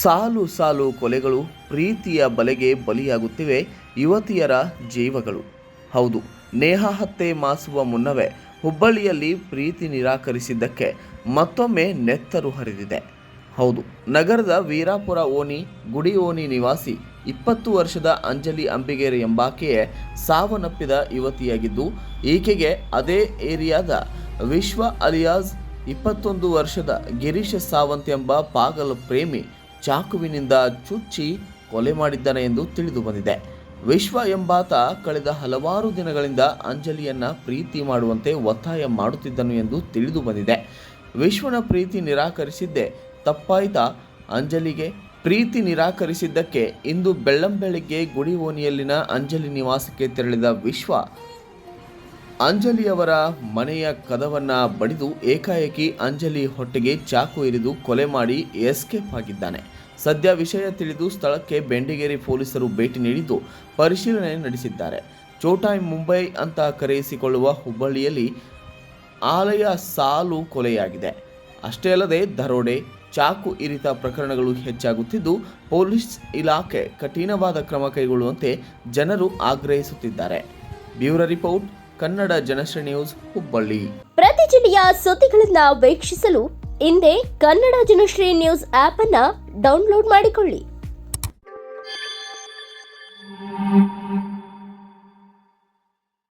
ಸಾಲು ಸಾಲು ಕೊಲೆಗಳು ಪ್ರೀತಿಯ ಬಲೆಗೆ ಬಲಿಯಾಗುತ್ತಿವೆ ಯುವತಿಯರ ಜೀವಗಳು. ಹೌದು, ನೇಹ ಹತ್ಯೆ ಮಾಸುವ ಮುನ್ನವೇ ಹುಬ್ಬಳ್ಳಿಯಲ್ಲಿ ಪ್ರೀತಿ ನಿರಾಕರಿಸಿದ್ದಕ್ಕೆ ಮತ್ತೊಮ್ಮೆ ನೆತ್ತರು ಹರಿದಿದೆ. ಹೌದು, ನಗರದ ವೀರಾಪುರ ಓಣಿ ಗುಡಿ ಓಣಿ ನಿವಾಸಿ, ಇಪ್ಪತ್ತು ವರ್ಷದ ಅಂಜಲಿ ಅಂಬಿಗೇರಿ ಎಂಬಾಕೆಯೇ ಸಾವನ್ನಪ್ಪಿದ ಯುವತಿಯಾಗಿದ್ದು, ಈಕೆಗೆ ಅದೇ ಏರಿಯಾದ ವಿಶ್ವ ಅಲಿಯಾಸ್ ಇಪ್ಪತ್ತೊಂದು ವರ್ಷದ ಗಿರೀಶ ಸಾವಂತ್ ಎಂಬ ಪಾಗಲ್ ಪ್ರೇಮಿ ಚಾಕುವಿನಿಂದ ಚುಚ್ಚಿ ಕೊಲೆ ಮಾಡಿದ್ದಾನೆ ಎಂದು ತಿಳಿದು ಬಂದಿದೆ. ವಿಶ್ವ ಎಂಬಾತ ಕಳೆದ ಹಲವಾರು ದಿನಗಳಿಂದ ಅಂಜಲಿಯನ್ನ ಪ್ರೀತಿ ಮಾಡುವಂತೆ ಒತ್ತಾಯ ಮಾಡುತ್ತಿದ್ದನು ಎಂದು ತಿಳಿದು ಬಂದಿದೆ. ವಿಶ್ವನ ಪ್ರೀತಿ ನಿರಾಕರಿಸಿದ್ದೆ ತಪ್ಪಾಯ್ತಾ. ಅಂಜಲಿಗೆ ಪ್ರೀತಿ ನಿರಾಕರಿಸಿದ್ದಕ್ಕೆ ಇಂದು ಬೆಳ್ಳಂಬೆಳಿಗ್ಗೆ ಗುಡಿ ಓಣಿಯಲ್ಲಿನ ಅಂಜಲಿ ನಿವಾಸಕ್ಕೆ ತೆರಳಿದ ವಿಶ್ವ ಅಂಜಲಿಯವರ ಮನೆಯ ಕದವನ್ನ ಬಡಿದು ಏಕಾಏಕಿ ಅಂಜಲಿ ಹೊಟ್ಟೆಗೆ ಚಾಕು ಇರಿದು ಕೊಲೆ ಮಾಡಿ ಎಸ್ಕೇಪ್ ಆಗಿದ್ದಾನೆ. ಸದ್ಯ ವಿಷಯ ತಿಳಿದು ಸ್ಥಳಕ್ಕೆ ಬೆಂಡಿಗೇರಿ ಪೊಲೀಸರು ಭೇಟಿ ನೀಡಿದ್ದು ಪರಿಶೀಲನೆ ನಡೆಸಿದ್ದಾರೆ. ಚೋಟಾಯ್ ಮುಂಬೈ ಅಂತ ಕರೆಯಿಸಿಕೊಳ್ಳುವ ಹುಬ್ಬಳ್ಳಿಯಲ್ಲಿ ಆಲಯ ಸಾಲು ಕೊಲೆಯಾಗಿದೆ. ಅಷ್ಟೇ ಅಲ್ಲದೆ ದರೋಡೆ, ಚಾಕು ಇರಿತ ಪ್ರಕರಣಗಳು ಹೆಚ್ಚಾಗುತ್ತಿದ್ದು ಪೊಲೀಸ್ ಇಲಾಖೆ ಕಠಿಣವಾದ ಕ್ರಮ ಕೈಗೊಳ್ಳುವಂತೆ ಜನರು ಆಗ್ರಹಿಸುತ್ತಿದ್ದಾರೆ. Bureau report Kannada Janashree news Hubballi. ಪ್ರತಿ ಜಿಲ್ಲೆಯ ಸುದ್ದಿಗಳನ್ನ ವೀಕ್ಷಿಸಲು ಹಿಂದೆ ಕನ್ನಡ ಜನಶ್ರೀ ನ್ಯೂಸ್ ಆಪ್ ಅನ್ನ ಡೌನ್ಲೋಡ್ ಮಾಡಿಕೊಳ್ಳಿ.